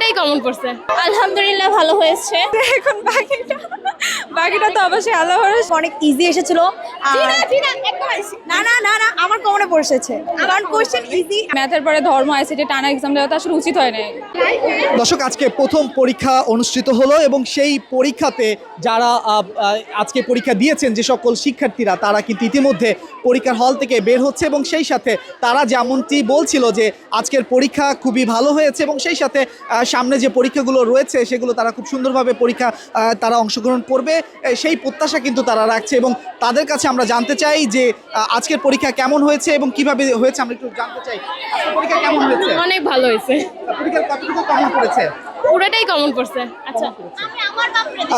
পুরোটাই কমন পড়ছে আলহামদুলিল্লাহ ভালো হয়েছে। এখন বাকিটা বাকিটা তো অবশ্যই আল্লাহ অনেক ইজি এসেছিল। না না না না আমার কমনে পড়েছে কারণ কোশ্চেন ইজি ম্যাথের পরে ধর্ম আইসিটি টানা এক্সাম দেওয়া তো আসলে উচিত হয় না দর্শক আজকে প্রথম পরীক্ষা অনুষ্ঠিত হলো এবং সেই পরীক্ষাতে যারা আজকে পরীক্ষা দিয়েছেন যে সকল শিক্ষার্থীরা তারা কিন্তু ইতিমধ্যে পরীক্ষার হল থেকে বের হচ্ছে এবং সেই সাথে তারা যেমনটি বলছিল যে আজকের পরীক্ষা খুবই ভালো হয়েছে এবং সেই সাথে সামনে যে পরীক্ষাগুলো রয়েছে সেগুলো তারা খুব সুন্দরভাবে পরীক্ষা তারা অংশগ্রহণ করবে সেই প্রত্যাশা কিন্তু তারা রাখছে এবং তাদের কাছে আমরা জানতে চাই যে আজকের পরীক্ষা কেমন হয়েছে এবং কীভাবে হয়েছে আমরা একটু জানতে চাই। আজকের পরীক্ষা কেমন হয়েছে? অনেক ভালো হয়েছে। পরীক্ষার কতটুকু কেমন পুরোটাই কমন পড়ছে আচ্ছা।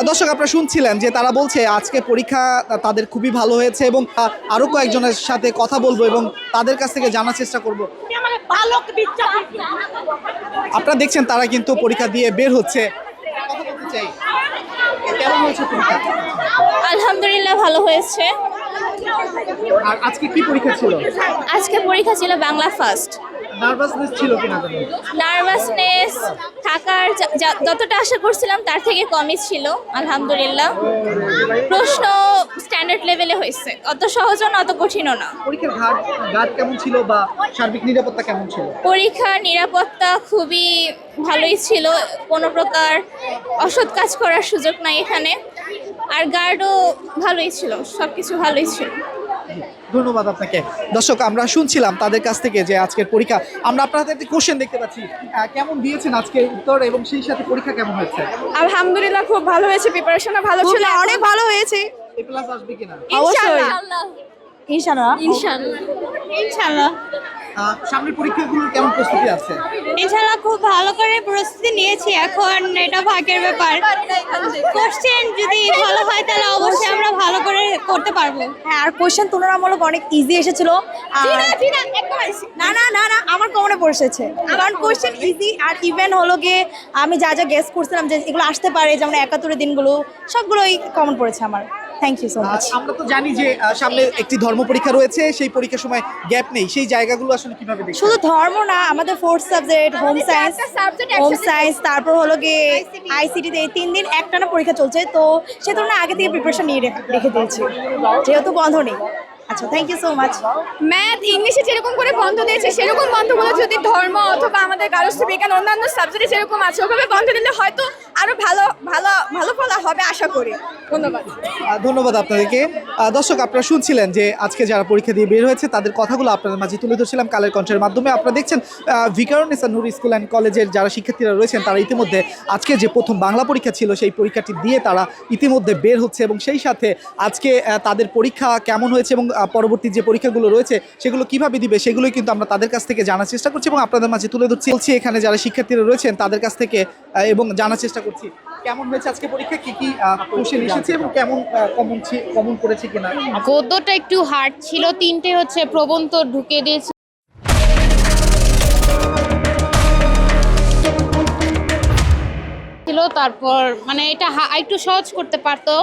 দর্শক আপনারা শুনছিলেন যে তারা বলছে আজকে পরীক্ষা তাদের খুবই ভালো হয়েছে এবং আরও কয়েকজনের সাথে কথা বলব এবং তাদের কাছ থেকে জানার চেষ্টা করব। আপনারা দেখছেন তারা কিন্তু পরীক্ষা দিয়ে বের হচ্ছে। কথা বলতে চাই। কেমন হয়েছে পরীক্ষা? আলহামদুলিল্লাহ ভালো হয়েছে। আর আজকে কি পরীক্ষা ছিল? আজকে পরীক্ষা ছিল বাংলা ফার্স্ট নার্ভাসনেস ছিল কিনা নার্ভাসনেস থাকার যতটা আশা করছিলাম তার থেকে কমই ছিল আলহামদুলিল্লাহ। প্রশ্ন স্ট্যান্ডার্ড লেভেলে হয়েছে। অত সহজও না অত কঠিনও না। পরীক্ষার ঘাট ঘাট কেমন ছিল বা সার্বিক নিরাপত্তা কেমন ছিল? পরীক্ষার নিরাপত্তা খুবই ভালোই ছিল। কোনো প্রকার অসৎ কাজ করার সুযোগ নাই এখানে। আর গার্ডও ভালোই ছিল সব কিছু ভালোই ছিল। ধন্যবাদ আপনাকে। দর্শক আমরা শুনছিলাম তাদের কাছ থেকে যে আজকের পরীক্ষা। আমরা আপনাদের একটি কোশ্চেন দেখতে পাচ্ছি। কেমন দিয়েছেন আজকে উত্তর এবং সেই সাথে পরীক্ষা কেমন হয়েছে? আলহামদুলিল্লাহ খুব ভালো হয়েছে প্রিপারেশনও ভালো ছিল। অনেক ভালো হয়েছে। এ প্লাস আসবে কিনা? অবশ্যই। ইনশাআল্লাহ। ইনশাআল্লাহ। ইনশাল্লাহ ইনশাল্লাহ আহ, সামনের পরীক্ষাগুলোর কেমন প্রস্তুতি আছে? ইনশাল্লাহ খুব ভালো করে প্রস্তুতি নিয়েছি এখন এটা ভাগ্যের ব্যাপার। কোশ্চেন যদি ভালো হয় তাহলে অবশ্যই আমরা ভালো করে করতে পারব। হ্যাঁ আর কোশ্চেন তুলনামূলক অনেক ইজি এসেছিল। না না না না আমার কমনে পড়েছে। কারণ কোশ্চেন ইজি আর ইভেন হলো গিয়ে আমি যা যা গেস করছিলাম যে এগুলো আসতে পারে যেমন একাত্তরের দিনগুলো সবগুলোই কমন পড়েছে আমার। থ্যাংক ইউ সো মাচ আমরা তো জানি যে সামনে একটি ধর্ম পরীক্ষা রয়েছে সেই পরীক্ষার সময় গ্যাপ নেই। সেই জায়গাগুলো আসলে কীভাবে দেখছেন? শুধু ধর্ম না আমাদের fourth subject home science home science তারপর হলো গিয়ে আইসিটিতে এই তিন দিন একটানা পরীক্ষা চলছে তো সে ধরনের আগে থেকে প্রিপারেশন নিয়ে রেখে দিয়েছি। যেহেতু বন্ধ নেই। আচ্ছা thank you so much math ইংলিশে যেরকম করে বন্ধ দিয়েছে সেরকম বন্ধগুলো যদি ধর্ম অথবা আমাদের গার্হস্থ বিজ্ঞান অন্যান্য সাবজেক্টে যেরকম আছে ওভাবে বন্ধ দিলে হয়তো আরও ভালো ভালো ভালো ফল হবে আশা করি। ধন্যবাদ। ধন্যবাদ আপনাদেরকে। দর্শক, আপনারা শুনছিলেন যে আজকে যারা পরীক্ষা দিয়ে বের হয়েছে, তাদের কথাগুলো আপনাদের মাঝে তুলে ধরছিলাম কালের কণ্ঠের মাধ্যমে। আপনারা দেখছেন ভিকারুনিসা নূর স্কুল অ্যান্ড কলেজের যারা শিক্ষার্থীরা রয়েছেন, তারা ইতিমধ্যে আজকে যে প্রথম বাংলা পরীক্ষা ছিল, সেই পরীক্ষাটি দিয়ে তারা ইতিমধ্যে বের হচ্ছে এবং সেই সাথে আজকে তাদের পরীক্ষা কেমন হয়েছে এবং পরবর্তী যে পরীক্ষাগুলো রয়েছে, সেগুলো কীভাবে দিবে, সেগুলোই কিন্তু আমরা তাদের কাছ থেকে জানার চেষ্টা করছি এবং আপনাদের মাঝে তুলে ধরছি। এখানে যারা শিক্ষার্থীরা রয়েছেন, তাদের কাছ থেকে এবং জানার চেষ্টা করছি কেমন হয়েছে আজকে পরীক্ষা? কি কি কোশ্চেন এসেছে এবং কেমন কমন কমন করেছে কিনা? গদ্যটা একটু হার্ড ছিল তিনটে হচ্ছে প্রবন্ধ ঢুকে দিয়েছে। ছিল তারপর মানে এটা একটু সহজ করতে পারতো।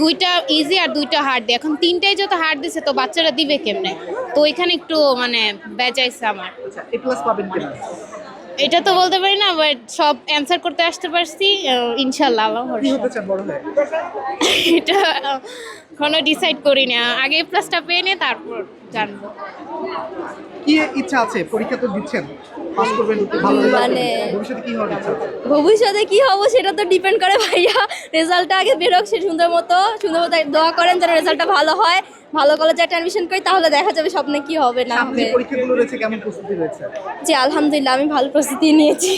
দুইটা ইজি আর দুইটা হার্ড দিয়ে এখন তিনটাই যত হার্ড দিছে তো বাচ্চারা দিবে কেমনে? তো ওইখানে একটু মানে বেজাইছে আমার। আচ্ছা এ প্লাস পাবেন কিনা? এটা তো বলতে পারি না বাট সব অ্যান্সার করতে আসতে পারছি ইনশাল্লাহ আল্লাহ এটা কোনো ডিসাইড করি না আগে প্লাসটা পেয়ে নে তারপর জানব। কি ইচ্ছা আছে? পরীক্ষা তো দিচ্ছেন। পাস করবেন ভালো মানে- ভবিষ্যতে কি হওয়ার ইচ্ছা আছে? ভবিষ্যতে কি হব সেটা তো ডিপেন্ড করে ভাইয়া। রেজাল্টটা আগে বেরোক সে সুন্দর মতো সুন্দর মতো দোয়া করেন যেন রেজাল্টটা ভালো হয়। ভালো কলেজে একটা অ্যাডমিশন করি তাহলে দেখা যাবে স্বপ্নে কি হবে না হবে। যে পরীক্ষাগুলো রয়েছে কেমন প্রস্তুতি রয়েছে? জি আলহামদুলিল্লাহ আমি ভালো প্রস্তুতি নিয়েছি।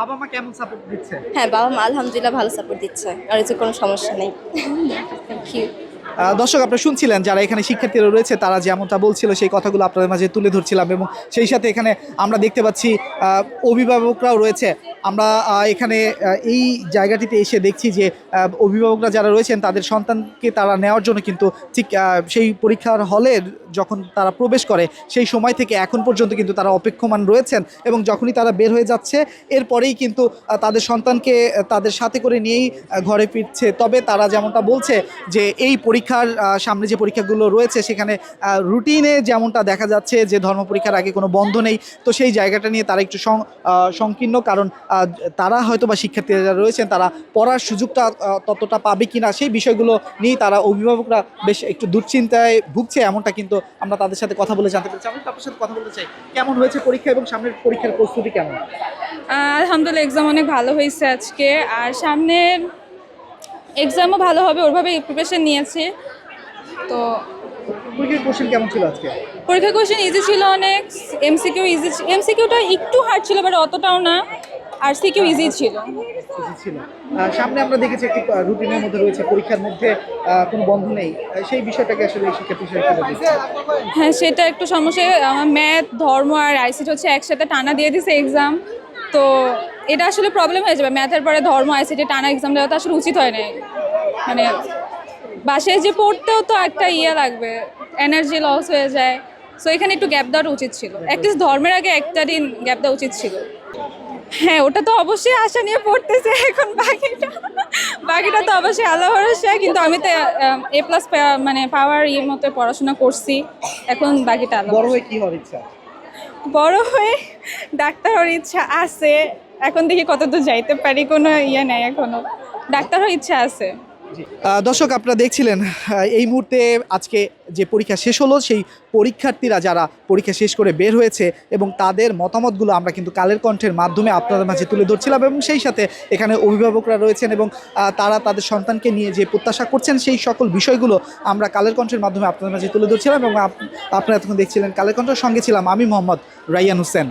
বাবা মা কেমন সাপোর্ট দিচ্ছে? হ্যাঁ বাবা মা আলহামদুলিল্লাহ ভালো সাপোর্ট দিচ্ছে আর এতে কোনো সমস্যা নেই। থ্যাংক ইউ দর্শক, আপনারা শুনছিলেন যারা এখানে শিক্ষার্থীরা রয়েছে, তারা যেমনটা বলছিল, সেই কথাগুলো আপনাদের মাঝে তুলে ধরছিলাম এবং সেই সাথে এখানে আমরা দেখতে পাচ্ছি অভিভাবকরাও রয়েছে। আমরা এখানে এই জায়গাটিতে এসে দেখছি যে অভিভাবকরা যারা রয়েছেন, তাদের সন্তানকে তারা নেওয়ার জন্য কিন্তু ঠিক সেই পরীক্ষার হলের যখন তারা প্রবেশ করে, সেই সময় থেকে এখন পর্যন্ত কিন্তু তারা অপেক্ষমান রয়েছেন এবং যখনই তারা বের হয়ে যাচ্ছে, এরপরেই কিন্তু তাদের সন্তানকে, তাদের সাথে করে নিয়েই ঘরে ফিরছে। তবে তারা যেমনটা বলছে যে, এই পরীক্ষার সামনে যে পরীক্ষাগুলো রয়েছে, সেখানে রুটিনে যেমনটা দেখা যাচ্ছে যে ধর্ম পরীক্ষার আগে কোনো বন্ধ নেই, তো সেই জায়গাটা নিয়ে তারা একটু সংকীর্ণ, কারণ তারা হয়তো বা শিক্ষার্থীরা রয়েছেন, তারা পড়ার সুযোগটা ততটা পাবে কি না সেই বিষয়গুলো নিয়ে তারা অভিভাবকরা বেশ একটু দুশ্চিন্তায় ভুগছে, এমনটা কিন্তু আমরা তাদের সাথে কথা বলে জানতে পেরেছি। আমি আপনার সাথে কথা বলতে চাই, কেমন হয়েছে পরীক্ষা এবং সামনের পরীক্ষার প্রস্তুতি কেমন? আলহামদুলিল্লাহ এক্সাম অনেক ভালো হয়েছে আজকে, আর সামনের এক্সামও ভালো হবে ওরভাবে প্রিপারেশন নিয়েছি। তো পরীক্ষার কোশ্চেন কেমন ছিল আজকে? পরীক্ষা কোশ্চেন ইজি ছিল অনেক এমসিকিউ ইজি এমসিকিউটা একটু হার্ড ছিল বাট অতটাও না। আর সিকিউ ইজি ছিল। ছিল। সামনে আমরা দেখেছি একটি রুটিনের মধ্যে রয়েছে পরীক্ষার মধ্যে কোনো বন্ধ নেই। সেই বিষয়টাকে আসলে এই শিক্ষার্থী? হ্যাঁ সেটা একটু সমস্যা। ম্যাথ ধর্ম আর আইসিটি হচ্ছে একসাথে টানা দিয়ে দিছে এক্সাম তো এটা আসলে প্রবলেম হয়ে যাবে। ম্যাথের পরে ধর্ম আইসিটি টানা এক্সাম দেওয়া তো আসলে উচিত হয় নাই। মানে বাসায় যে পড়তেও তো একটা ইয়ে লাগবে এনার্জি লস হয়ে যায়। সো এখানে একটু গ্যাপ দেওয়াটা উচিত ছিল। অ্যাটলিস্ট ধর্মের আগে একটা দিন গ্যাপ দেওয়া উচিত ছিল। হ্যাঁ ওটা তো অবশ্যই আশা নিয়ে পড়তেছে এখন। বাকিটা বাকিটা তো অবশ্যই আল্লাহ ভরসা। কিন্তু আমি তো এ প্লাস মানে পাওয়ার ইয়ের মতো পড়াশোনা করছি। এখন বাকিটা আল্লাহ বড় হয়ে কি হওয়ার ইচ্ছা? বড় হয়ে ডাক্তার হওয়ার ইচ্ছা আছে। এখন দেখি কতদূর যাইতে পারি, কোনো ইয়ে নেই এখনও ডাক্তার হওয়ার ইচ্ছা আছে। দর্শক, আপনারা দেখছিলেন এই মুহূর্তে আজকে যে পরীক্ষা শেষ হলো, সেই পরীক্ষার্থীরা যারা পরীক্ষা শেষ করে বের হয়েছে এবং তাদের মতামতগুলো আমরা কিন্তু কালের কণ্ঠের মাধ্যমে আপনাদের মাঝে তুলে ধরছিলাম এবং সেই সাথে এখানে অভিভাবকরা রয়েছেন এবং তারা তাদের সন্তানকে নিয়ে যে প্রত্যাশা করছেন, সেই সকল বিষয়গুলো আমরা কালের কণ্ঠের মাধ্যমে আপনাদের মাঝে তুলে ধরছিলাম এবং আপনারা এতক্ষণ দেখছিলেন কালের কণ্ঠের সঙ্গে ছিলাম আমি মোহাম্মদ রাইয়ান হোসেন।